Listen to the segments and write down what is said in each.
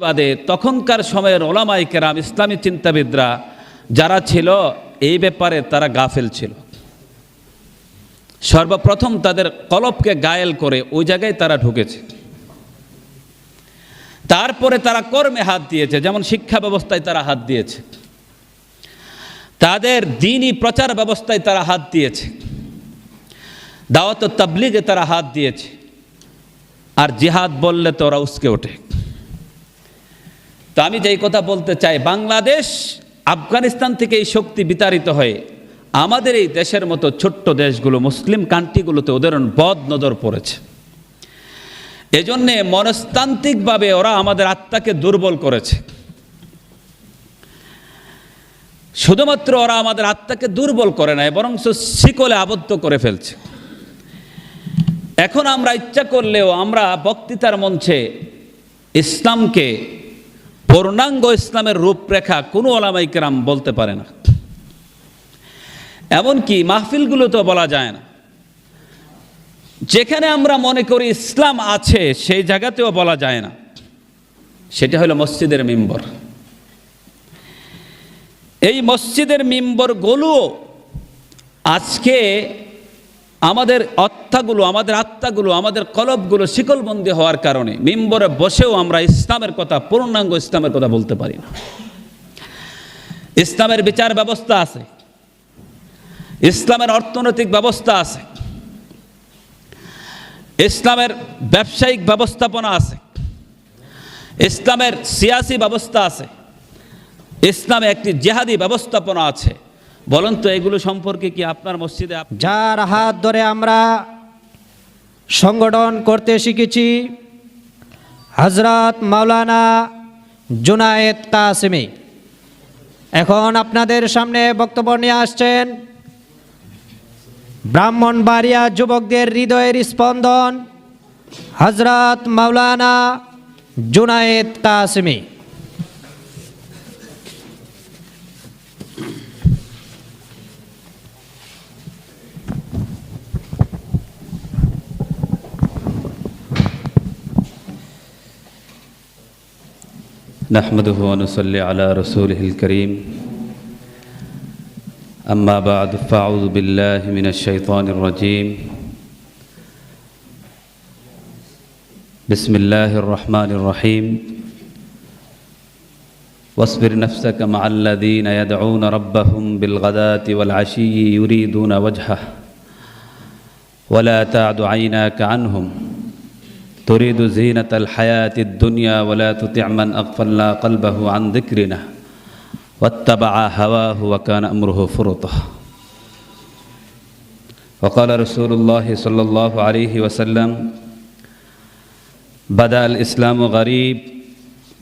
বাদে তখনকার সময়ের ওলামাই কেরাম, ইসলামী চিন্তাবিদরা যারা ছিল, এই ব্যাপারে তারা গাফেল ছিল। সর্বপ্রথম তাদের কলবকে গায়েল করে ওই জায়গায় তারা ঢুকেছে। তারপরে তারা কর্মে হাত দিয়েছে, যেমন শিক্ষা ব্যবস্থায় তারা হাত দিয়েছে। তাদের দিনই প্রচার ব্যবস্থায় তারা হাত দিয়েছে। দাওয়াত তাবলিগে তারা হাত দিয়েছে। আর জিহাদ বললে তো ওরা উসকে ওঠে। তো আমি যেই কথা বলতে চাই, বাংলাদেশ আফগানিস্তান থেকে এই শক্তি বিতাড়িত হয়ে আমাদের এই দেশের মতো ছোট্ট দেশগুলো, মুসলিম কান্ট্রিগুলোতে ওদের বদ নজর পড়েছে। এজন্যে মনস্তান্ত্রিকভাবে ওরা আমাদের আত্মাকে দুর্বল করেছে। শুধুমাত্র ওরা আমাদের আত্মাকে দুর্বল করে নাই বরং শিকলে আবদ্ধ করে ফেলছে। এখন আমরা ইচ্ছা করলেও আমরা বক্তৃতার মঞ্চে ইসলামকে পূর্ণাঙ্গ ইসলামের রূপরেখা কোনো ওলামাই কেরাম বলতে পারে না। এমনকি মাহফিলগুলো তো বলা যায় না। যেখানে আমরা মনে করি ইসলাম আছে, সেই জায়গাতেও বলা যায় না। সেটা হলো মসজিদের মেম্বর। এই মসজিদের মেম্বরগুলো আজকে আমাদের আত্মাগুলো আমাদের আত্মাগুলো, আমাদের কলবগুলো শিকলবন্দি হওয়ার কারণে মেম্বরে বসেও আমরা ইসলামের কথা, পূর্ণাঙ্গ ইসলামের কথা বলতে পারি না। ইসলামের বিচার ব্যবস্থা আছে। ইসলামের অর্থনৈতিক ব্যবস্থা আছে। ইসলামের ব্যবসায়িক ব্যবস্থাপনা আছে। ইসলামের সিয়াসি ব্যবস্থা আছে। ইসলামে একটি জেহাদি ব্যবস্থাপনা আছে। বলুন তো, এগুলো সম্পর্কে কি আপনার মসজিদে যার হাত ধরে আমরা সংগঠন করতে শিখেছি হজরত মাওলানা জুনায়েদ কাসেমি। এখন আপনাদের সামনে বক্তব্য নিয়ে আসছেন ব্রাহ্মণবাড়িয়া যুবকদের হৃদয়ের স্পন্দন হজরত মাওলানা জুনায়েদ কাসেমি। نحمده ونصلي على رسوله الكريم. أما بعد فأعوذ بالله من الشيطان الرجيم. بسم الله الرحمن الرحيم. واصبر نفسك مع الذين يدعون ربهم بالغداة والعشي يريدون وجهه. ولا تعد عيناك عنهم. تريد زينة الحياة الدنيا ولا تطع من أغفلنا قلبه عن ذكرنا واتبع هواه وكان أمره فرطا وقال رسول الله صلى الله عليه وسلم بدأ الإسلام غريب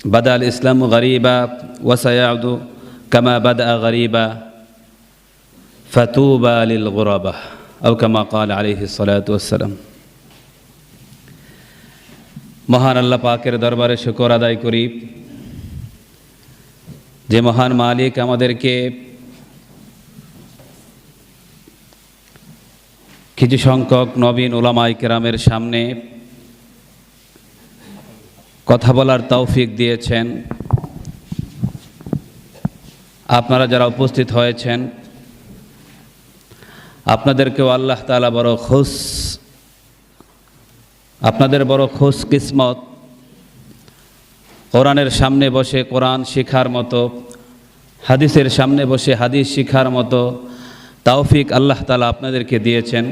بدأ الإسلام غريبا وسيعود كما بدأ غريبا فتوبى للغرباء أو كما قال عليه الصلاة والسلام. মহান আল্লাহ পাকের দরবারে শুকর আদায় করি। যে মহান মালিক আমাদেরকে কিছু সংখ্যক নবীন ওলামাই কেরামের সামনে কথা বলার তৌফিক দিয়েছেন। আপনারা যারা উপস্থিত হয়েছেন, আপনাদেরকেও আল্লাহ তালা বড় খুশ আপনাদের বড় খোঁজ কিসমত। কোরআনের সামনে বসে কোরআন শিখার মতো, হাদিসের সামনে বসে হাদিস শিখার মতো তাওফিক আল্লাহ তালা আপনাদেরকে দিয়েছেন।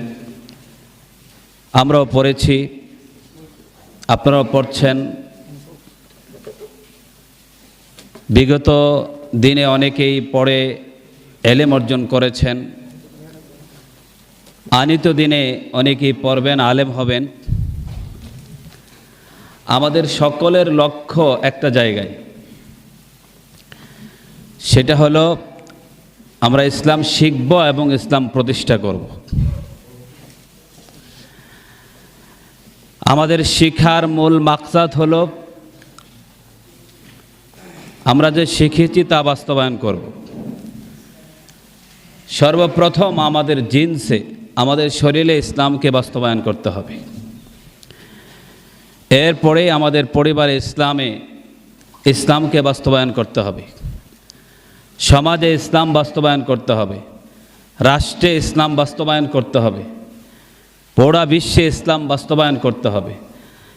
আমরাও পড়েছি, আপনারাও পড়ছেন। বিগত দিনে অনেকেই পড়ে, এলেম অর্জন করেছেন। আনিত দিনে অনেকেই পড়বেন, আলেম হবেন। আমাদের সকলের লক্ষ্য একটা জায়গায়। সেটা হলো আমরা ইসলাম শিখব এবং ইসলাম প্রতিষ্ঠা করব। আমাদের শিখার মূল মাকসাদ হলো আমরা যে শিখেছি তা বাস্তবায়ন করব। সর্বপ্রথম আমাদের জিন্সে, আমাদের শরীরে ইসলামকে বাস্তবায়ন করতে হবে। এরপরে আমাদের পরিবারে ইসলামে ইসলামকে বাস্তবায়ন করতে হবে। সমাজে ইসলাম বাস্তবায়ন করতে হবে। রাষ্ট্রে ইসলাম বাস্তবায়ন করতে হবে। পোড়া বিশ্বে ইসলাম বাস্তবায়ন করতে হবে।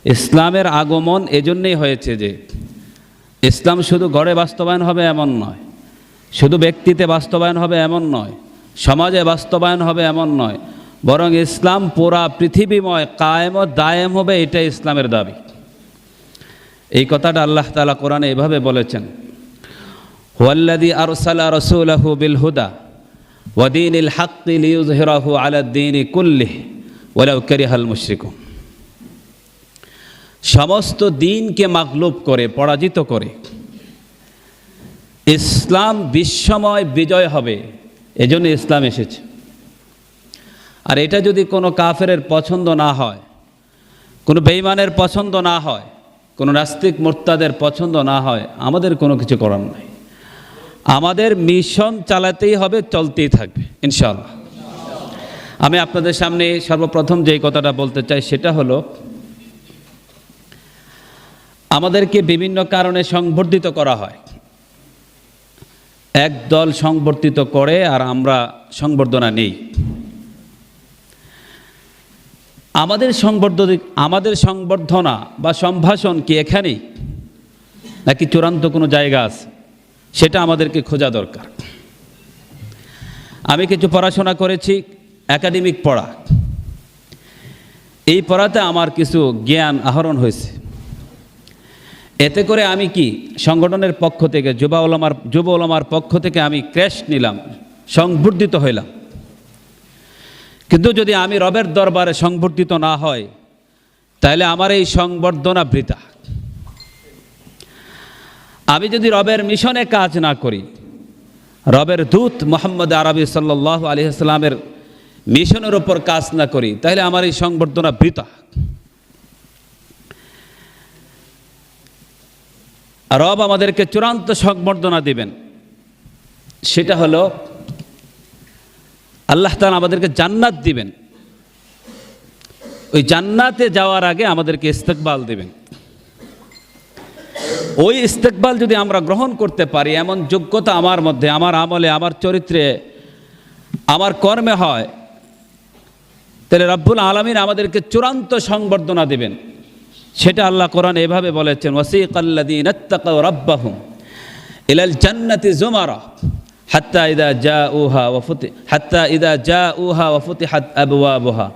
ইসলামের আগমন এজন্যই হয়েছে যে, ইসলাম শুধু গড়ে বাস্তবায়ন হবে এমন নয়, শুধু ব্যক্তিতে বাস্তবায়ন হবে এমন নয়, সমাজে বাস্তবায়ন হবে এমন নয় বরং ইসলাম পুরা পৃথিবীময়, কায়েম ও দায়েম হবে এটাই ইসলামের দাবি। এই কথাটা আল্লাহ তালা কোরআনে এভাবে বলেছেন ওয়াল্লাদি আরসালা রসুলাহু বিল হুদা ওয়াদিন ইল হাক্কি লিউজহিরাহু আলাদ্দিন কুল্লিহ ওয়ালাউ কারিহাল মুশরিকুন। সমস্ত দিনকে মাগলুব করে, পরাজিত করে, ইসলাম বিশ্বময় বিজয় হবে, এজন্য ইসলাম এসেছে। আর এটা যদি কোনো কাফেরের পছন্দ না হয়, কোনো বেইমানের পছন্দ না হয়, কোনো নাস্তিক মোর্তাদের পছন্দ না হয়, আমাদের কোনো কিছু করার নাই। আমাদের মিশন চালাতেই হবে, চলতেই থাকবে ইনশাল্লাহ আমি আপনাদের সামনে সর্বপ্রথম যেই কথাটা বলতে চাই, সেটা হলো, আমাদেরকে বিভিন্ন কারণে সংবর্ধিত করা হয়। এক দল সংবর্ধিত করে আর আমরা সংবর্ধনা নেই। আমাদের সংবর্ধ আমাদের সংবর্ধনা বা সম্ভাষণ কি এখানেই নাকি চূড়ান্ত কোনো জায়গা আছে? সেটা আমাদেরকে খোঁজা দরকার। আমি কিছু পড়াশোনা করেছি, একাডেমিক পড়া। এই পড়াতে আমার কিছু জ্ঞান আহরণ হয়েছে। এতে করে আমি কি সংগঠনের পক্ষ থেকে, যুবা ওলামার যুব ওলামার পক্ষ থেকে আমি ক্র্যাশ নিলাম, সংবর্ধিত হইলাম। কিন্তু যদি আমি রবের দরবারে সংবর্ধিত না হয়, তাহলে আমার এই সংবর্ধনা বৃথা। আমি যদি রবের মিশনে কাজ না করি, রবের দূত মোহাম্মদ আরবি সাল্লাহ আলহিহাস্লামের মিশনের ওপর কাজ না করি, তাহলে আমার এই সংবর্ধনা বৃথা। রব আমাদেরকে চূড়ান্ত সংবর্ধনা দিবেন। সেটা হলো আল্লাহ তালা আমাদেরকে জান্নাত দিবেন। ওই জান্নাতে যাওয়ার আগে আমাদেরকে ইস্তেকবাল দিবেন। ওই ইস্তেকবাল যদি আমরা গ্রহণ করতে পারি, এমন যোগ্যতা আমার মধ্যে, আমার আমলে, আমার চরিত্রে, আমার কর্মে হয়, তাহলে রব্বুল আলমিন আমাদেরকে চূড়ান্ত সংবর্ধনা দেবেন। সেটা আল্লাহ কোরআন এভাবে বলেছেন ওসিক আল্লাদিন রব্বাহুম ইলাল জান্নাতি জুমারা। হাত্তা ইদা জা উহা ওয়ফুতি হাত্তা ইদা জা উহা ওয়ফুতি হাত আবওয়াবুহা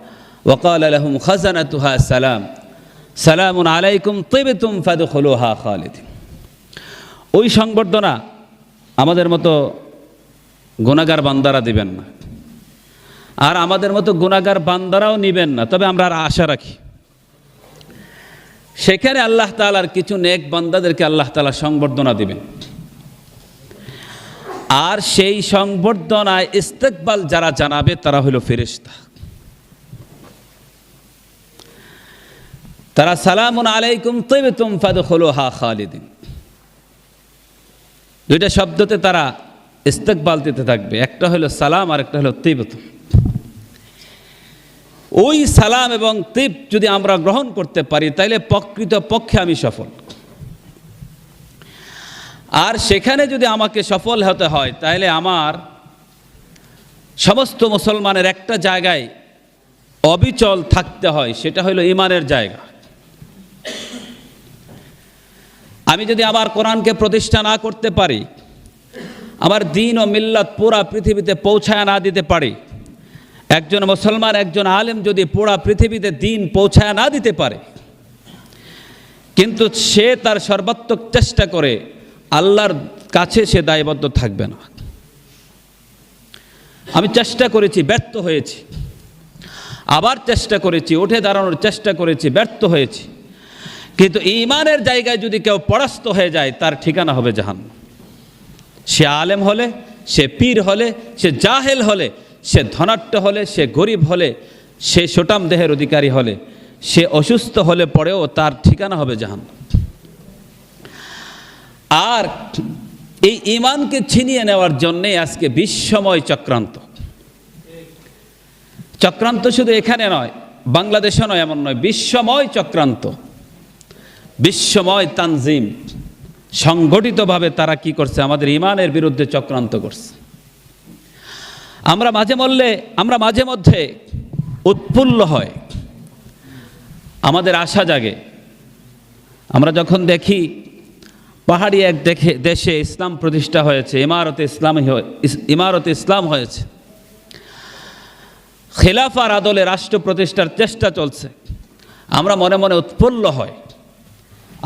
وقال لهم خزنتها سلام سلام عليكم طبتم فادخلوها خالدين ওই সংবর্ধনা আমাদের মতো গুণাগার বান্দারা দিবেন না আর আমাদের মতো গুণাগার বান্দারাও নিবেন না তবে আমরা আর আশা রাখি সেখানে আল্লাহ তালার কিছু নেক বান্দাদেরকে আল্লাহ তালা সংবর্ধনা দিবেন আর সেই সংবর্ধনায় ইস্তেকবাল যারা জানাবে, তারা হলো ফেরিস্তা তারা সালামুন আলাইকুম তৈবে তুম হলো হা খালিদিন। দুইটা শব্দতে তারা ইস্তেকবাল দিতে থাকবে। একটা হলো সালাম আর একটা হলো তৈবতুম। ওই সালাম এবং তিপ যদি আমরা গ্রহণ করতে পারি, তাইলে প্রকৃত পক্ষে আমি সফল। আর সেখানে যদি আমাকে সফল হতে হয়, তাহলে আমার সমস্ত মুসলমানের একটা জায়গায় অবিচল থাকতে হয়, সেটা হলো ইমানের জায়গা। আমি যদি আমার কোরআনকে প্রতিষ্ঠা না করতে পারি, আমার দিন ও মিল্লাত পুরা পৃথিবীতে পৌঁছায় না দিতে পারি, একজন মুসলমান, একজন আলেম যদি পুরা পৃথিবীতে দিন পৌঁছায় না দিতে পারে, কিন্তু সে তার সর্বাত্মক চেষ্টা করে আল্লাহর কাছে সে দায়বদ্ধ থাকবে না। আমি চেষ্টা করেছি, ব্যর্থ হয়েছি। আবার চেষ্টা করেছি, উঠে দাঁড়ানোর চেষ্টা করেছি, ব্যর্থ হয়েছি। কিন্তু ইমানের জায়গায় যদি কেউ পরাস্ত হয়ে যায়, তার ঠিকানা হবে জাহান সে আলেম হলে, সে পীর হলে, সে জাহেল হলে, সে ধনাট্য হলে, সে গরিব হলে, সে সোটাম দেহের অধিকারী হলে, সে অসুস্থ হলে পরেও তার ঠিকানা হবে জাহান আর এই ইমানকে ছিনিয়ে নেওয়ার জন্যে আজকে বিশ্বময় চক্রান্ত। চক্রান্ত শুধু এখানে নয় বাংলাদেশে নয়, এমন নয় বিশ্বময় চক্রান্ত। বিশ্বময় তানজিম। সংগঠিতভাবে তারা কি করছে? আমাদের ইমানের বিরুদ্ধে চক্রান্ত করছে। আমরা মাঝে মল্লে আমরা মাঝে মধ্যে উৎফুল্ল হয়। আমাদের আশা জাগে। আমরা যখন দেখি পাহাড়ি এক দেখে দেশে ইসলাম প্রতিষ্ঠা হয়েছে, ইমারতে ইসলাম ইমারতে ইসলাম হয়েছে। খেলাফার আদলে রাষ্ট্র প্রতিষ্ঠার চেষ্টা চলছে। আমরা মনে মনে উৎফুল্ল হয়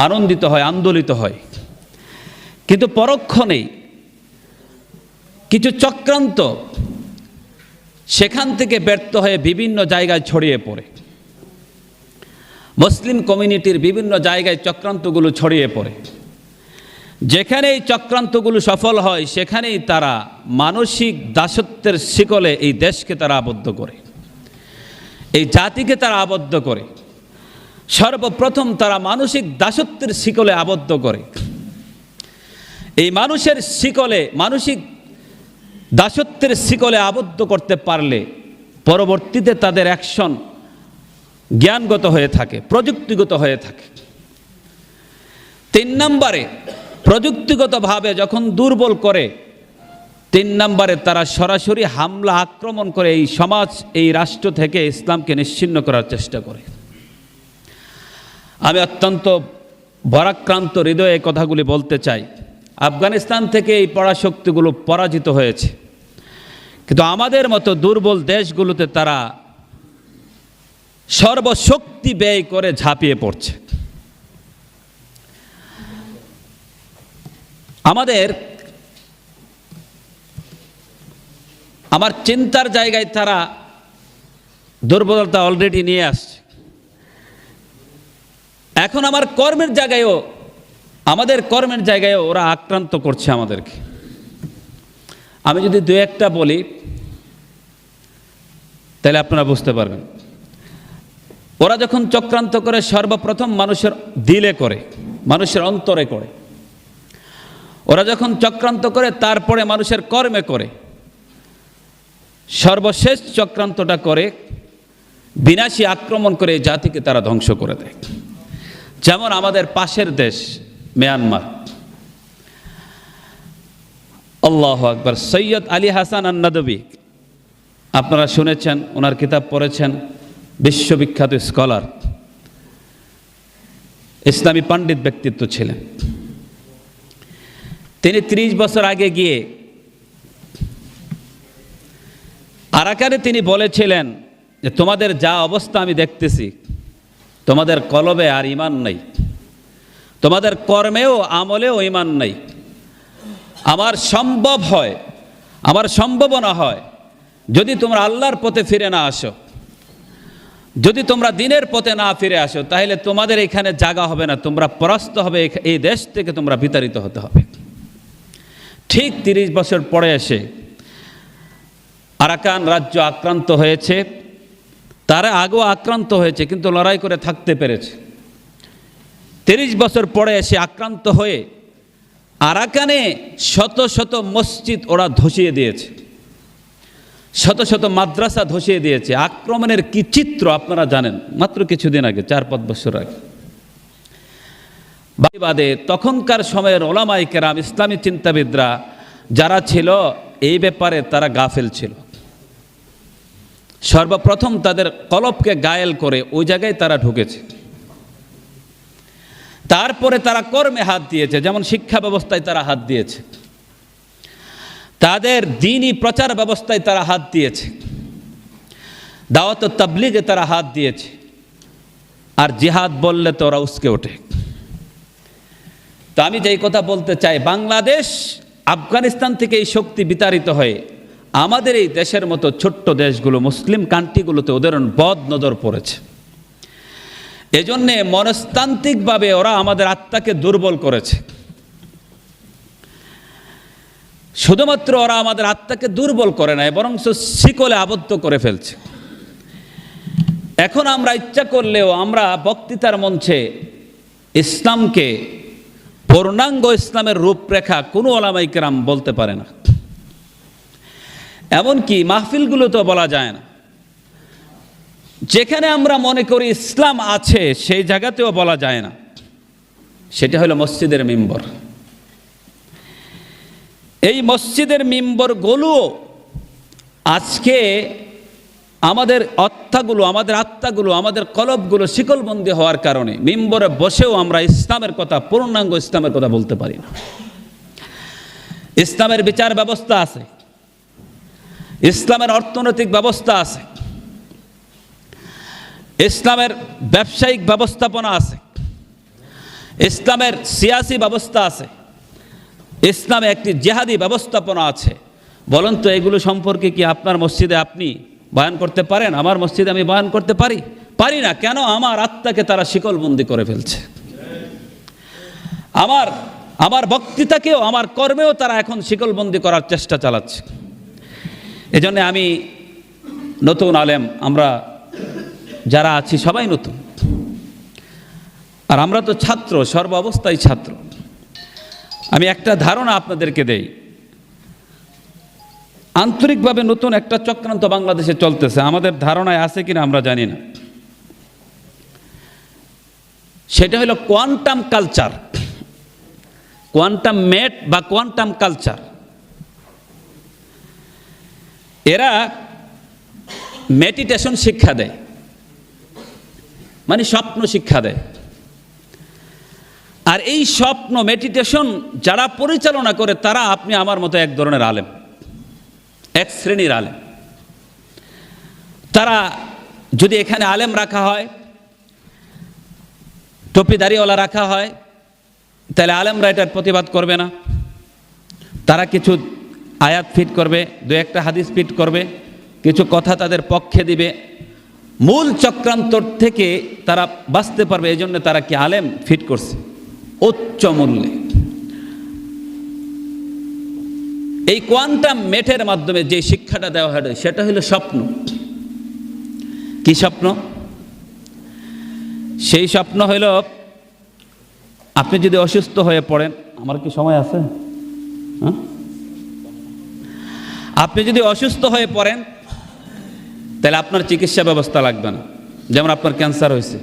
আনন্দিত হয় আন্দোলিত হয় কিন্তু পরক্ষণেই কিছু চক্রান্ত সেখান থেকে ব্যর্থ হয়ে বিভিন্ন জায়গায় ছড়িয়ে পড়ে। মুসলিম কমিউনিটির বিভিন্ন জায়গায় চক্রান্তগুলো ছড়িয়ে পড়ে। যেখানে এই চক্রান্তগুলো সফল হয়, সেখানেই তারা মানসিক দাসত্বের শিকলে এই দেশকে তারা আবদ্ধ করে। এই জাতিকে তারা আবদ্ধ করে। সর্বপ্রথম তারা মানসিক দাসত্বের শিকলে আবদ্ধ করে। এই মানুষের শিকলে, মানসিক দাসত্বের শিকলে আবদ্ধ করতে পারলে পরবর্তীতে তাদের অ্যাকশন জ্ঞানগত হয়ে থাকে, প্রযুক্তিগত হয়ে থাকে। তিন নম্বরে প্রযুক্তিগতভাবে যখন দুর্বল করে, তিন নম্বরে তারা সরাসরি হামলা আক্রমণ করে এই সমাজ, এই রাষ্ট্র থেকে ইসলামকে নিশ্চিন্ন করার চেষ্টা করে। আমি অত্যন্ত বরাক্রান্ত হৃদয়ে কথাগুলি বলতে চাই। আফগানিস্তান থেকে এই পরাশক্তিগুলো পরাজিত হয়েছে। কিন্তু আমাদের মতো দুর্বল দেশগুলোতে তারা সর্বশক্তি ব্যয় করে ঝাঁপিয়ে পড়ছে। আমাদের, আমার চিন্তার জায়গায় তারা দুর্বলতা অলরেডি নিয়ে আসছে। এখন আমার কর্মের জায়গায়ও, আমাদের কর্মের জায়গায়ও ওরা আক্রান্ত করছে আমাদেরকে। আমি যদি দু একটা বলি, তাহলে আপনারা বুঝতে পারবেন। ওরা যখন চক্রান্ত করে সর্বপ্রথম মানুষের দিলে করে, মানুষের অন্তরে করে। ওরা যখন চক্রান্ত করে, তারপরে মানুষের কর্মে করে। সর্বশেষ চক্রান্তটা করে, বিনাশী আক্রমণ করে জাতিকে তারা ধ্বংস করে দেয়। যেমন আমাদের পাশের দেশ, মিয়ানমার। আল্লাহ আকবর। সৈয়দ আলী হাসান আন্নাদবী, আপনারা শুনেছেন, ওনার কিতাব পড়েছেন, বিশ্ববিখ্যাত স্কলার। ইসলামী পণ্ডিত ব্যক্তিত্ব ছিলেন। তিনি ৩০ বছর আগে গিয়ে আরাকানে তিনি বলেছিলেন যে, তোমাদের যা অবস্থা আমি দেখতেছি, তোমাদের কলবে আর ইমান নেই। তোমাদের কর্মেও, আমলেও ইমান নেই। আমার সম্ভব হয়, আমার সম্ভাবনা হয়, যদি তোমরা আল্লাহর পথে ফিরে না আসো। যদি তোমরা দিনের পথে না ফিরে আসো, তাহলে তোমাদের এখানে জাগা হবে না, তোমরা পরাস্ত হবে, এই দেশ থেকে তোমরা বিতাড়িত হতে হবে। ঠিক তিরিশ বছর পরে এসে আরাকান রাজ্য আক্রান্ত হয়েছে। তারা আগেও আক্রান্ত হয়েছে, কিন্তু লড়াই করে থাকতে পেরেছে। তিরিশ বছর পরে এসে আক্রান্ত হয়ে আরাকানে শত শত মসজিদ ওরা ধসিয়ে দিয়েছে। শত শত মাদ্রাসা ধসিয়ে দিয়েছে। আক্রমণের কি চিত্র আপনারা জানেন? মাত্র কিছুদিন আগে, চার পাঁচ বছর আগে। বাদে তখনকার সময়ের ওলামাই কেরাম, ইসলামী চিন্তাবিদরা যারা ছিল, এই ব্যাপারে তারা গাফেল ছিল। সর্বপ্রথম তাদের কলপকে গায়েল করে ওই জায়গায় তারা ঢুকেছে। তারপরে তারা কর্মে হাত দিয়েছে, যেমন শিক্ষা ব্যবস্থায় তারা হাত দিয়েছে। তাদের দিনই প্রচার ব্যবস্থায় তারা হাত দিয়েছে। দাওয়াত তাবলিগে তারা হাত দিয়েছে। আর জিহাদ বললে তো ওরা উসকে ওঠে। তো আমি যেই কথা বলতে চাই, বাংলাদেশ আফগানিস্তান থেকে এই শক্তি বিতাড়িত হয়ে আমাদের এই দেশের মতো ছোট্ট দেশগুলো, মুসলিম কান্ট্রিগুলোতে ওদের বদ নজর পড়েছে। এজন্যে মনস্তান্ত্রিকভাবে ওরা আমাদের আত্মাকে দুর্বল করেছে। শুধুমাত্র ওরা আমাদের আত্মাকে দুর্বল করে নাই বরং শিকলে আবদ্ধ করে ফেলছে। এখন আমরা ইচ্ছা করলেও আমরা বক্তৃতার মঞ্চে ইসলামকে পূর্ণাঙ্গ ইসলামের রূপরেখা কোনো ওলামাইকেরাম বলতে পারে না। এমনকি তো বলা যায় না। যেখানে আমরা মনে করি ইসলাম আছে, সেই জায়গাতেও বলা যায় না। সেটা হলো মসজিদের মেম্বর। এই মসজিদের মিম্বরগুলো আজকে আমাদের আত্মাগুলো আমাদের আত্মাগুলো, আমাদের কলবগুলো শিকলবন্দি হওয়ার কারণে মেম্বরে বসেও আমরা ইসলামের কথা, পূর্ণাঙ্গ ইসলামের কথা বলতে পারি না। ইসলামের বিচার ব্যবস্থা আছে। ইসলামের অর্থনৈতিক ব্যবস্থা আছে। ইসলামের ব্যবসায়িক ব্যবস্থাপনা আছে। ইসলামের সিয়াসি ব্যবস্থা আছে। ইসলামে একটি জেহাদি ব্যবস্থাপনা আছে। বলুন তো, এগুলো সম্পর্কে কি আপনার মসজিদে আপনি বয়ান করতে পারেন, আমার মসজিদে আমি বয়ান করতে পারি? পারি না। কেন? আমার আত্মাকে তারা শিকলবন্দি করে ফেলছে। আমার আমার বক্তৃতাকেও, আমার কর্মেও তারা এখন শিকলবন্দি করার চেষ্টা চালাচ্ছে। এজন্য আমি নতুন আলেম, আমরা যারা আছি সবাই নতুন। আর আমরা তো ছাত্র সর্ব অবস্থায় ছাত্র। আমি একটা ধারণা আপনাদেরকে দেই। আন্তরিকভাবে নতুন একটা চক্রান্ত বাংলাদেশে চলতেছে। আমাদের ধারণায় আছে কিনা আমরা জানি না। সেটা হলো কোয়ান্টাম কালচার কোয়ান্টাম মেট বা কোয়ান্টাম কালচার এরা মেডিটেশন শিক্ষা দেয়। মানে স্বপ্ন শিক্ষা দেয়। আর এই স্বপ্ন মেডিটেশন যারা পরিচালনা করে, তারা আপনি আমার মতো এক ধরনের আলেম। এক শ্রেণির আলেম। তারা যদি এখানে আলেম রাখা হয় টপি দাড়িওয়ালা রাখা হয়, তাহলে আলেমরা এটার প্রতিবাদ করবে না। তারা কিছু আয়াত ফিট করবে, দু একটা হাদিস ফিট করবে, কিছু কথা তাদের পক্ষে দিবে। মূল চক্রান্ত থেকে তারা বাঁচতে পারবে এই জন্য তারা কি আলেম ফিট করছে? উচ্চ মূল্যে। এই কোয়ান্টাম মেটের মাধ্যমে যে শিক্ষাটা দেওয়া হয় সেটা হলো স্বপ্ন। কি স্বপ্ন? সেই স্বপ্ন হইল আপনি যদি অসুস্থ হয়ে পড়েন, আমার কি সময় আছে? হ্যাঁ? আপনি যদি অসুস্থ হয়ে পড়েন, তাহলে আপনার চিকিৎসা ব্যবস্থা লাগবে না। যেমন আপনার ক্যান্সার হয়েছে।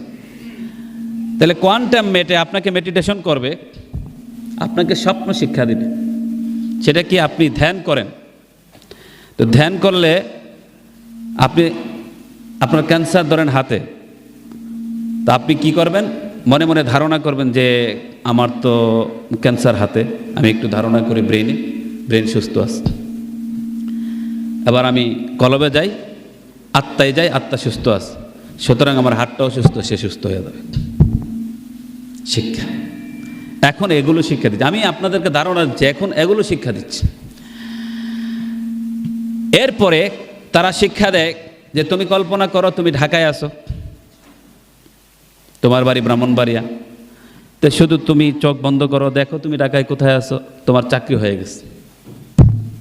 তাহলে কোয়ান্টাম মেটে আপনাকে মেডিটেশন করবে, আপনাকে স্বপ্ন শিক্ষা দিবে। সেটা কি আপনি ধ্যান করেন? তো ধ্যান করলে আপনি, আপনার ক্যান্সার ধরেন হাতে। তা আপনি কি করবেন? মনে মনে ধারণা করবেন যে আমার তো ক্যান্সার হাতে। আমি একটু ধারণা করি ব্রেনে ব্রেন সুস্থ আছে। এবার আমি কলবে যাই, আত্মায় যাই, আত্মা সুস্থ আছে। সুতরাং আমার হাতটাও সুস্থ, সে সুস্থ হয়ে যাবে। শিক্ষা। এখন এগুলো শিক্ষা দিচ্ছি। আমি আপনাদেরকে ধারণা দিচ্ছি, এখন এগুলো শিক্ষা দিচ্ছি। এরপরে তারা শিক্ষা দেয় যে, তুমি কল্পনা করো, তুমি ঢাকায় আসো তোমার বাড়ি ব্রাহ্মণবাড়িয়া। তো শুধু তুমি চোখ বন্ধ করো, দেখো তুমি ঢাকায় কোথায় আসো তোমার চাকরি হয়ে গেছে।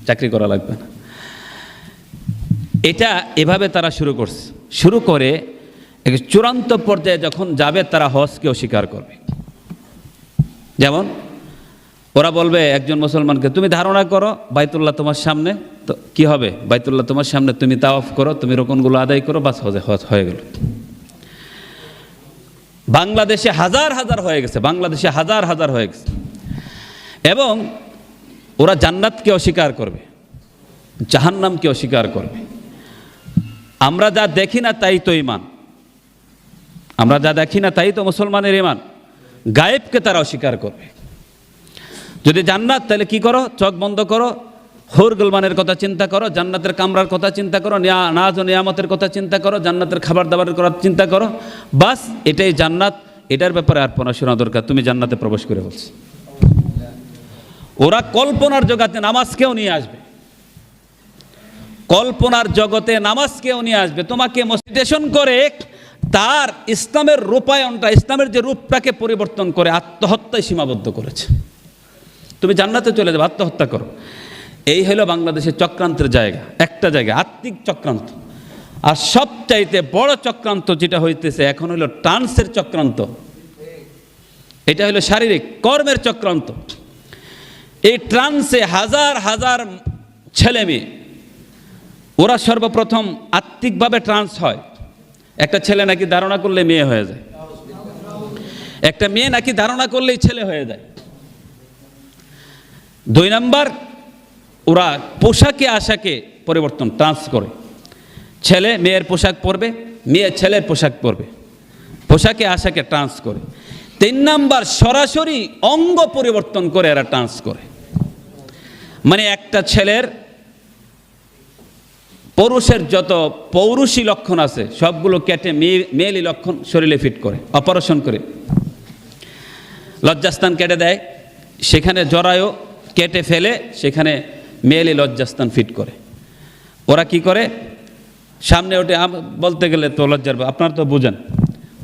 চাকরি করা লাগবে না। এটা এভাবে তারা শুরু করছে। শুরু করে চূড়ান্ত পর্যায়ে যখন যাবে, তারা হজকে অস্বীকার করবে। যেমন, ওরা বলবে, একজন মুসলমানকে তুমি ধারণা করো, বাইতুল্লাহ তোমার সামনে, তো কী হবে? বাইতুল্লাহ তোমার সামনে তুমি তাওয়াফ করো, তুমি রোকনগুলো আদায় করো, বাস হয়ে গেল। বাংলাদেশে হাজার হাজার হয়ে গেছে, বাংলাদেশে হাজার হাজার হয়ে গেছে। এবং ওরা জান্নাতকে অস্বীকার করবে, জাহান্নামকে অস্বীকার করবে। আমরা যা দেখি না তাই তো ইমান আমরা যা দেখি না তাই তো মুসলমানের ইমান গায়েবকে তারা অস্বীকার করবে। যদি জান্নাত, তাহলে কি করো? চোখ বন্ধ করো। হোর গুলমানের কথা চিন্তা করো, জান্নাতের কামরার কথা চিন্তা করো নাজ ও নিয়ামতের কথা চিন্তা করো, জান্নাতের খাবার দাবারের কথা চিন্তা করো। বাস, এটাই জান্নাত। এটার ব্যাপারে আর পড়াশোনা দরকার। তুমি জান্নাতে প্রবেশ করে বলছো। ওরা কল্পনার জগতে নামাজকেও নিয়ে আসবে। কল্পনার জগতে নামাজকেও নিয়ে আসবে। তোমাকে মোটিভেশন করে তার ইসলামের রূপায়ণটা, ইসলামের যে রূপটাকে পরিবর্তন করে আত্মহত্যায় সীমাবদ্ধ করেছে। তুমি জান্নাতে চলে যাবে, আত্মহত্যা করো। এই হলো বাংলাদেশের চক্রান্তের জায়গা, একটা জায়গা, আত্মিক চক্রান্ত। আর সবচাইতে বড় চক্রান্ত যেটা হইতেছে, এখন হলো ট্রান্সের চক্রান্ত। এটা হলো শারীরিক কর্মের চক্রান্ত। এই ট্রান্সে হাজার হাজার ছেলে মেয়ে, ওরা সর্বপ্রথম আত্মিকভাবে ট্রান্স হয়। একটা ছেলে নাকি ধারণা করলে মেয়ে হয়ে যায়। একটা মেয়ে নাকি ধারণা করলেই ছেলে হয়ে যায়। দুই নাম্বার, ওরা পোশাকে আশাকে পরিবর্তন ট্রান্স করে। ছেলে মেয়ের পোশাক পরবে, মেয়ে ছেলের পোশাক পরবে। পোশাকে আশাকে ট্রান্স করে। তিন নাম্বার, সরাসরি অঙ্গ পরিবর্তন করে এরা ট্রান্স করে। মানে একটা ছেলের পুরুষের যত পৌরুষী লক্ষণ আছে, সবগুলো কেটে মেয়ে মেয়েলি লক্ষণ শরীরে ফিট করে, অপারেশন করে। লজ্জাস্থান কেটে দেয়, সেখানে জরায়ু কেটে ফেলে, সেখানে মেয়েলি লজ্জাস্থান ফিট করে। ওরা কি করে? সামনে ওঠে বলতে গেলে তো লজ্জার আপনার তো বুঝেন।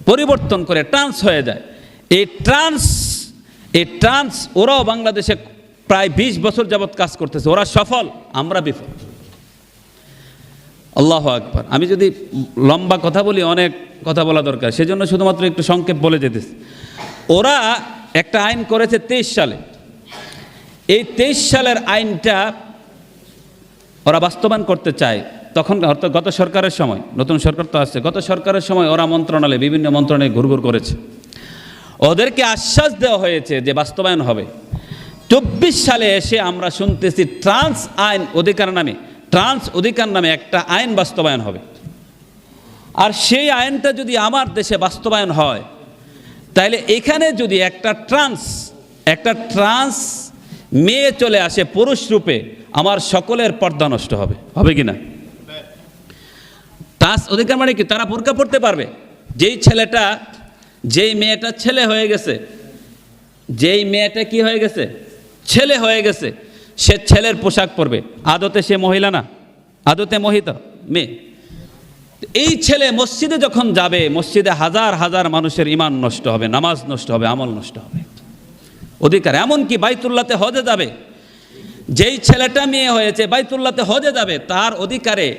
পরিবর্তন করে ট্রান্স হয়ে যায়। এই ট্রান্স এই ট্রান্স ওরাও বাংলাদেশে প্রায় বিশ বছর যাবৎ কাজ করতেছে, ওরা সফল, আমরা বিফল। আল্লাহ আকবার। আমি যদি লম্বা কথা বলি, অনেক কথা বলা দরকার। সেজন্য শুধুমাত্র একটু সংক্ষেপ বলে যেতেছি। ওরা একটা আইন করেছে তেইশ সালে। এই তেইশ সালের আইনটা ওরা বাস্তবায়ন করতে চায়। তখন হয়তো গত সরকারের সময়, নতুন সরকার তো আসছে। গত সরকারের সময় ওরা মন্ত্রণালয়ে বিভিন্ন মন্ত্রণালয়ে ঘুরঘুর করেছে। ওদেরকে আশ্বাস দেওয়া হয়েছে যে বাস্তবায়ন হবে। চব্বিশ সালে এসে আমরা শুনতেছি, ট্রান্স আইন অধিকার নামে ট্রান্স অধিকার নামে একটা আইন বাস্তবায়ন হবে। আর সেই আইনটা যদি আমার দেশে বাস্তবায়ন হয়, তাইলে এখানে যদি একটা ট্রান্স একটা ট্রান্স মেয়ে চলে আসে পুরুষ রূপে, আমার সকলের পর্দা নষ্ট হবে। হবে কি না? ট্রান্স অধিকার মানে কি? তারা বোরকা পড়তে পারবে। যেই ছেলেটা, যেই মেয়েটা ছেলে হয়ে গেছে, যেই মেয়েটা কি হয়ে গেছে? ছেলে হয়ে গেছে। সে ছেলের পোশাক পরবে। আদতে সে মহিলা না? আদতে মহিতা? মেয়ে। এই ছেলে মসজিদে যখন যাবে, মসজিদে হাজার হাজার মানুষের ইমান নষ্ট হবে, নামাজ নষ্ট হবে, আমল নষ্ট হবে। অধিকার। এমনকি বাইতুল্লাতে হজে যাবে। যেই ছেলেটা মেয়ে হয়েছে, বাইতুল্লাতে হজে যাবে, তার অধিকারে,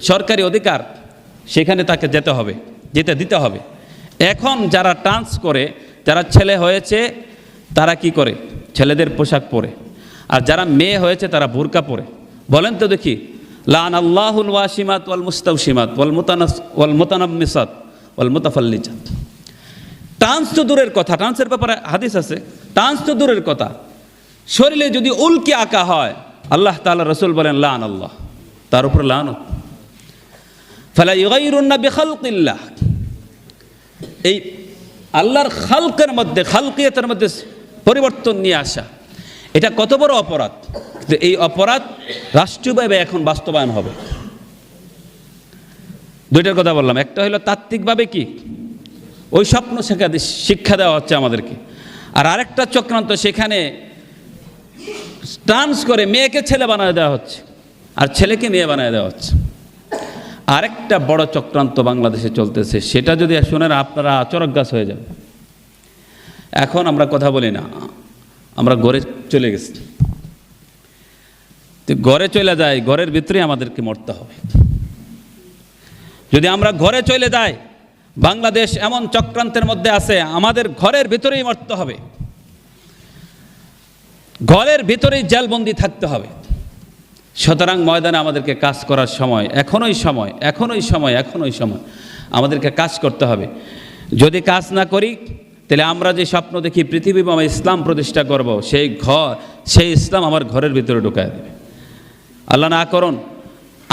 সরকারি অধিকার, সেখানে তাকে যেতে হবে, যেতে দিতে হবে। এখন যারা টান্স করে, যারা ছেলে হয়েছে, তারা কি করে? ছেলেদের পোশাক পরে। আর যারা মেয়ে হয়েছে তারা বোরকা পরে। বলেন তো দেখি লান আল্লাহুল ওয়াসিমাত ওয়াল মুস্তাউসিমাত ওয়াল মুতানাস, ওয়াল মুতানাম্মিসাত ওয়াল মুতাফাল্লিজাত। টান্স তো দূরের কথা, টান্সের ব্যাপারে হাদিস আছে। টান্স তো দূরের কথা। শরীরে যদি উল্কি আঁকা হয়, আল্লাহ তাআলা রসুল বলেন লান আল্লাহ তার উপর লান ফালা ইগাইরুন্না বিখালকিল্লাহ। এই আল্লাহর খালকের মধ্যে, খালকিয়তের মধ্যে পরিবর্তন নিয়ে আসা। এটা কত বড় অপরাধ? এই অপরাধ রাষ্ট্রীয়ভাবে এখন বাস্তবায়ন হবে। দুইটার কথা বললাম। একটা হলো তাত্ত্বিকভাবে কি? ওই স্বপ্ন শেখা শিক্ষা দেওয়া হচ্ছে আমাদেরকে। আর আরেকটা চক্রান্ত সেখানে ট্রান্স করে মেয়েকে ছেলে বানায় দেওয়া হচ্ছে। আর ছেলেকে মেয়ে বানায় দেওয়া হচ্ছে। আরেকটা বড় চক্রান্ত বাংলাদেশে চলতেছে। সেটা যদি শোনেন আপনারা আচরক গাছ হয়ে যাবে। এখন আমরা কথা বলি না। আমরা গড়ে চলে গেছি। তো ঘরে চলে যাই ঘরের ভিতরে আমাদেরকে মরতে হবে। যদি আমরা ঘরে চলে যাই, বাংলাদেশ এমন চক্রান্তের মধ্যে আছে, আমাদের ঘরের ভিতরেই মরতে হবে। ঘরের ভিতরেই জেলবন্দি থাকতে হবে। সুতরাং ময়দানে আমাদেরকে কাজ করার সময়, এখনই সময় এখনই সময় এখনই সময় আমাদেরকে কাজ করতে হবে। যদি কাজ না করি তাহলে আমরা যে স্বপ্ন দেখি, পৃথিবী বা ইসলাম প্রতিষ্ঠা করব, সেই ঘর, সেই ইসলাম আমার ঘরের ভিতরে ঢুকায় দেবে। আল্লাহ না করুন,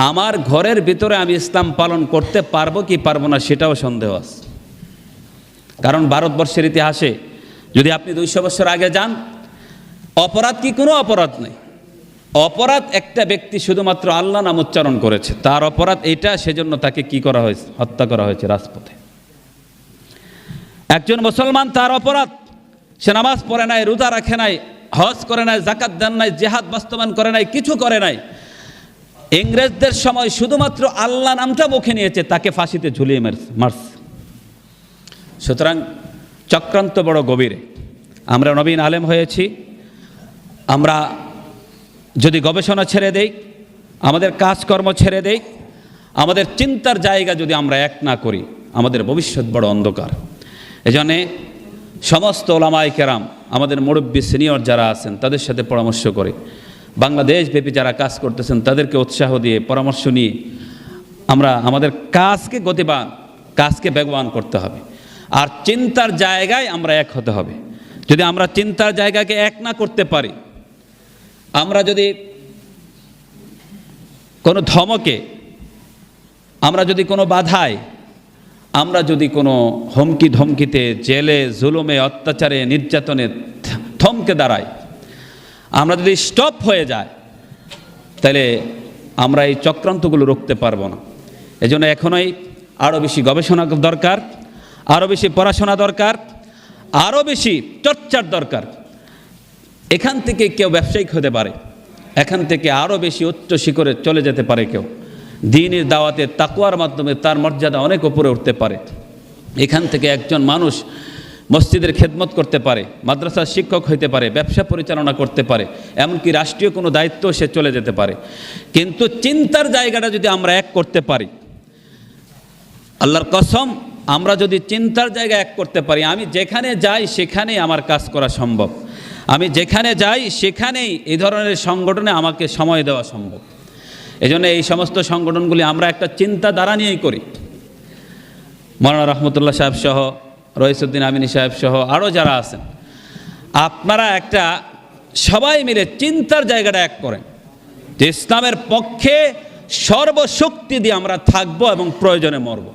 আমার ঘরের ভিতরে আমি ইসলাম পালন করতে পারব কি পারব না সেটাও সন্দেহ আছে। কারণ ভারতবর্ষের ইতিহাসে যদি আপনি দুইশো বছর আগে যান, অপরাধ কি কোনো অপরাধ নেই। অপরাধ একটা ব্যক্তি শুধুমাত্র আল্লাহ নাম উচ্চারণ করেছে, তার অপরাধ এটা, সেজন্য তাকে কি করা হয়েছে? হত্যা করা হয়েছে রাজপথে। একজন মুসলমান তার অপরাধ। সে নামাজ পড়ে নাই, রোজা রাখে নাই, হজ করে নাই জাকাত দেন নাই, জেহাদ বাস্তবায়ন করে নাই, কিছু করে নাই। ইংরেজদের সময় শুধুমাত্র আল্লাহ নামটা মুখে নিয়েছে, তাকে ফাঁসিতে ঝুলিয়ে মারছে। সুতরাং চক্রান্ত বড় গভীরে। আমরা নবীন আলেম হয়েছি। আমরা যদি গবেষণা ছেড়ে দেই, আমাদের কাজকর্ম ছেড়ে দেই, আমাদের চিন্তার জায়গা যদি আমরা এক না করি, আমাদের ভবিষ্যৎ বড় অন্ধকার। এজন্যে সমস্ত ওলামাই কেরাম, আমাদের মুরব্বী সিনিয়র যারা আছেন, তাদের সাথে পরামর্শ করে, বাংলাদেশব্যাপী যারা কাজ করতেছেন, তাদেরকে উৎসাহ দিয়ে পরামর্শ নিয়ে আমরা আমাদের কাজকে গতিবান, কাজকে বেগবান করতে হবে। আর চিন্তার জায়গায় আমরা এক হতে হবে। যদি আমরা চিন্তার জায়গাকে এক না করতে পারি, আমরা যদি কোনো ধমকে, আমরা যদি কোনো বাধায় আমরা যদি কোনো হুমকি ধমকিতে জেলে, জুলুমে, অত্যাচারে, নির্যাতনে থমকে দাঁড়াই, আমরা যদি স্টপ হয়ে যায় তাহলে আমরা এই চক্রান্তগুলো রুখতে পারব না। এজন্য এখনই আরও বেশি গবেষণা দরকার আরও বেশি পড়াশোনা দরকার আরও বেশি চর্চার দরকার। এখান থেকে কেউ ব্যবসায়িক হতে পারে, এখান থেকে আরও বেশি উচ্চ শিখরে চলে যেতে পারে কেউ। দিনের দাওয়াতের তাকুয়ার মাধ্যমে তার মর্যাদা অনেক উপরে উঠতে পারে। এখান থেকে একজন মানুষ মসজিদের খেদমত করতে পারে, মাদ্রাসার শিক্ষক হইতে পারে, ব্যবসা পরিচালনা করতে পারে, এমনকি রাষ্ট্রীয় কোনো দায়িত্ব সে চলে যেতে পারে। কিন্তু চিন্তার জায়গাটা যদি আমরা এক করতে পারি, আল্লাহর কসম, আমরা যদি চিন্তার জায়গা এক করতে পারি, আমি যেখানে যাই সেখানেই আমার কাজ করা সম্ভব। আমি যেখানে যাই সেখানেই এই ধরনের সংগঠনে আমাকে সময় দেওয়া সম্ভব। এজন্য এই সমস্ত সংগঠনগুলি আমরা একটা চিন্তা দ্বারা নিয়েই করি। মৌলানা রহমতুল্লাহ সাহেব সহ, রইসুদ্দিন আমিনী সাহেব সহ আরও যারা আছেন, আপনারা একটা সবাই মিলে চিন্তার জায়গাটা এক করেন যে ইসলামের পক্ষে সর্বশক্তি দিয়ে আমরা থাকব এবং প্রয়োজনে মরবো।